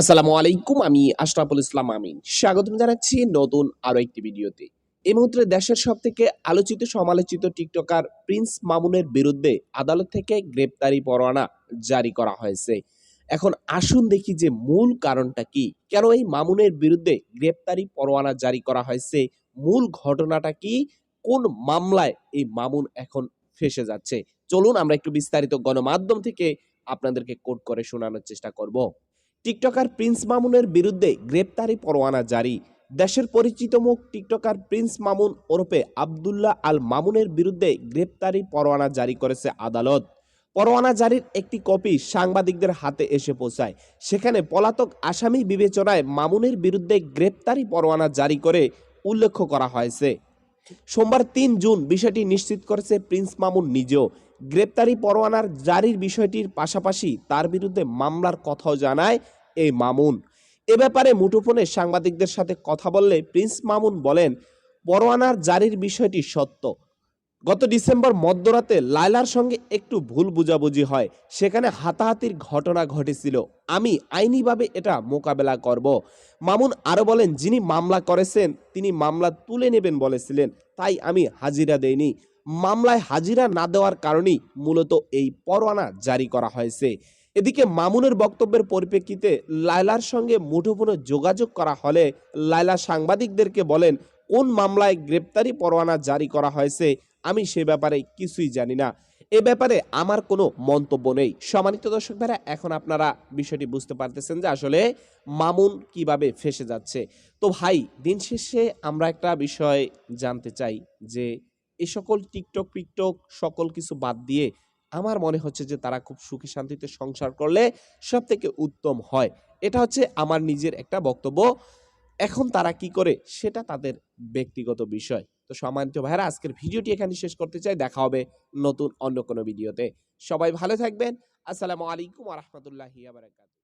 আসসালামু আলাইকুম, আমি আশরাফুল ইসলাম আমিন। স্বাগতম জানাচ্ছি নতুন আরও একটি ভিডিওতে। এই মুহূর্তে দেশের সব থেকে আলোচিত সমালোচিত টিকটকার প্রিন্স মামুনের বিরুদ্ধে আদালত থেকে গ্রেপ্তারি পরোয়ানা জারি করা হয়েছে। এখন আসুন দেখি যে মূল কারণটা কি। কেন এই মামুনের বিরুদ্ধে গ্রেপ্তারি পরোয়ানা জারি করা হয়েছে? মূল ঘটনাটা কি? কোন মামলায় এই মামুন এখন ফেসে যাচ্ছে? চলুন আমরা একটু বিস্তারিত গণমাধ্যম থেকে আপনাদেরকে কোট করে শোনানোর চেষ্টা করব। টিকটকার প্রিন্স মামুনের বিরুদ্ধে গ্রেপ্তারি পরোয়ানা জারি। দেশের পরিচিত মুখ টিকটকার প্রিন্স মামুন ওরফে আবদুল্লাহ আল মামুনের বিরুদ্ধে গ্রেপ্তারি পরোয়ানা জারি করেছে আদালত। পরোয়ানা জারির একটি কপি সাংবাদিকদের হাতে এসে পৌঁছায়। সেখানে পলাতক আসামি বিবেচনায় মামুনের বিরুদ্ধে গ্রেপ্তারি পরোয়ানা জারি করে উল্লেখ করা হয়েছে। সোমবার তিন জুন বিষয়টি নিশ্চিত করেছে প্রিন্স মামুন নিজেও। গ্রেপ্তারি পরোয়ানার জারির বিষয়টির পাশাপাশি তার বিরুদ্ধে মামলার কথাও জানায় এই মামুন। এ ব্যাপারে মুঠোফোনে সাংবাদিকদের সাথে কথা বললে প্রিন্স মামুন বলেন, পরোয়ানার জারির বিষয়টি সত্য। গত ডিসেম্বর মধ্যরাতে লায়লার সঙ্গে একটু ভুল বুঝাবুঝি হয়। সেখানে হাতাহাতির ঘটনা ঘটেছিল। আমি আইনিভাবে এটা মোকাবেলা করব। মামুন আরও বলেন, যিনি মামলা করেছেন, তিনি মামলা তুলে নেবেন বলেছিলেন। তাই আমি হাজিরা দেইনি। মামলায় হাজিরা না দেওয়ার কারণেই মূলত এই পরোয়ানা জারি করা হয়েছে। এদিকে মামুনের বক্তব্যের পরিপ্রেক্ষিতে লায়লার সঙ্গে মুঠোফোনে যোগাযোগ করা হলে লায়লা সাংবাদিকদেরকে বলেন, কোন মামলায় গ্রেপ্তারি পরোয়ানা জারি করা হয়েছে আমি সে ব্যাপারে কিছুই জানি না। এ ব্যাপারে আমার কোনো মন্তব্য নেই। সম্মানিত দর্শক ভাইরা, এখন আপনারা বিষয়টি বুঝতে পারতেছেন যে আসলে মামুন কীভাবে ফেসে যাচ্ছে। তো ভাই, দিন শেষে আমরা একটা বিষয় জানতে চাই যে এই সকল টিকটক টিকটক সকল কিছু বাদ দিয়ে আমার মনে হচ্ছে যে তারা খুব সুখী শান্তিতে সংসার করলে সব থেকে উত্তম হয়। এটা হচ্ছে আমার নিজের একটা বক্তব্য। এখন তারা কি করে? সেটা তাদের ব্যক্তিগত বিষয়। তো সম্মানিত ভাইরা আজকের ভিডিওটি এখানে শেষ করতে চাই। দেখা হবে নতুন অন্য কোনো ভিডিওতে। সবাই ভালো থাকবেন। আসসালামু আলাইকুম আবরাকাত